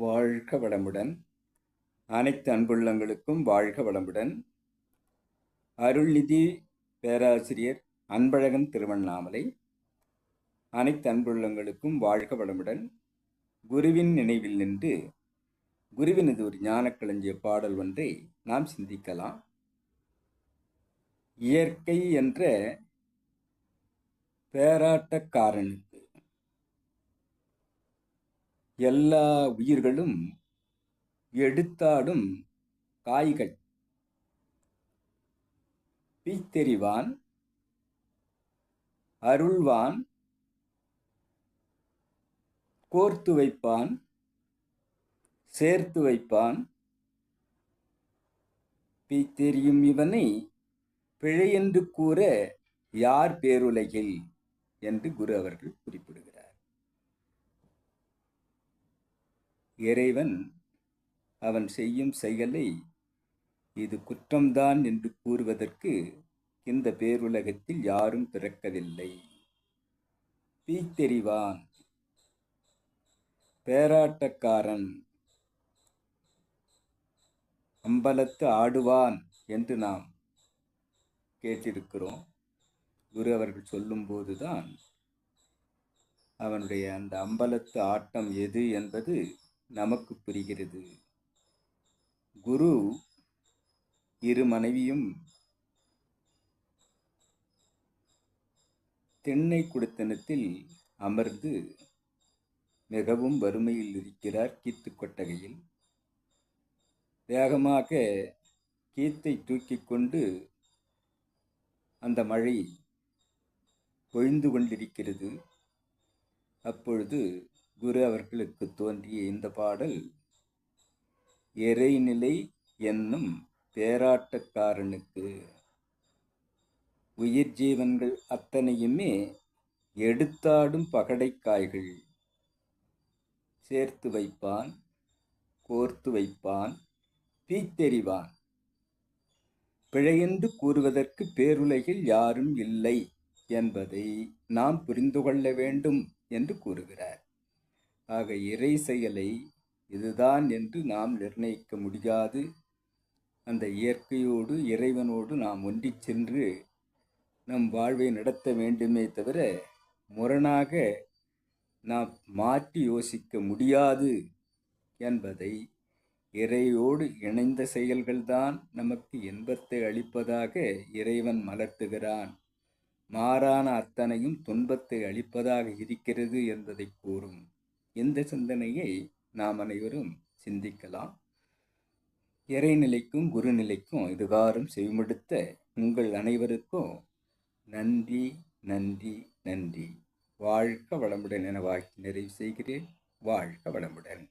வாழ்க வளமுடன். அனைத்து அன்புள்ளங்களுக்கும் வாழ்க வளமுடன். அருள்நிதி பேராசிரியர் அன்பழகன் திருவண்ணாமலை. அனைத்து அன்புள்ளங்களுக்கும் வாழ்க வளமுடன். குருவின் நினைவில் நின்று குருவினது ஒரு ஞானக்களஞ்சிய பாடல் ஒன்றை நாம் சிந்திக்கலாம். இயற்கை என்ற பேராட்டக்காரனுக்கு எல்லா உயிர்களும் எடுத்தாடும் காய்கள். பீத்தெறிவான் அருள்வான் கோர்த்து வைப்பான் சேர்த்து வைப்பான். பீத்தெறியும் இவனை பிழையென்று கூற யார் பேருலகில்? என்று குரு அவர்கள் குறிப்பிடுகிறார் இறைவன் அவன் செய்யும் செயலை இது குற்றம்தான் என்று கூறுவதற்கு இந்த பேருலகத்தில் யாரும் பிறக்கவில்லை. பீத்தெறிவான் பேராட்டக்காரன் அம்பலத்து ஆடுவான் என்று நாம் கேட்டிருக்கிறோம். குரு அவர்கள் சொல்லும்போதுதான் அவனுடைய அந்த அம்பலத்து ஆட்டம் எது என்பது நமக்கு புரிகிறது. குரு இரு மனைவியும் தென்னை குடித்தனத்தில் அமர்ந்து மிகவும் வறுமையில் இருக்கிறார் கீத்து கொட்டகையில். வேகமாக கீத்தை தூக்கி கொண்டு அந்த மழை பொழிந்து கொண்டிருக்கிறது. அப்பொழுது குரு அவர்களுக்கு தோன்றிய இந்த பாடல் இறைநிலை என்னும் பேராட்டக்காரனுக்கு உயிர் ஜீவன்கள் அத்தனையுமே எடுத்தாடும் பகடைக்காய்கள். சேர்த்து வைப்பான் கோர்த்து வைப்பான் பீத்தெறிவான். பிழையென்று கூறுவதற்கு பேருலகில் யாரும் இல்லை என்பதை நாம் புரிந்து கொள்ள வேண்டும் என்று கூறுகிறார். ஆக இறை செயலை இதுதான் என்று நாம் நிர்ணயிக்க முடியாது. அந்த இயற்கையோடு இறைவனோடு நாம் ஒன்றி சென்று நம் வாழ்வை நடத்த வேண்டுமே தவிர முரணாக நாம் மாற்றி யோசிக்க முடியாது என்பதை இறையோடு இணைந்த செயல்கள்தான் நமக்கு இன்பத்தை அளிப்பதாக இறைவன் மலர்த்துகிறான். மாறான அத்தனையும் துன்பத்தை அளிப்பதாக இருக்கிறது என்பதை கூறும். இந்த சிந்தனையை நாம் அனைவரும் சிந்திக்கலாம்? இறைநிலைக்கும் குருநிலைக்கும் இதுகாரும் செவிமடுத்த உங்கள் அனைவருக்கும் நன்றி நன்றி நன்றி. வாழ்க வளமுடன் என வாழ்க்கை நிறைவு செய்கிறேன். வாழ்க வளமுடன்.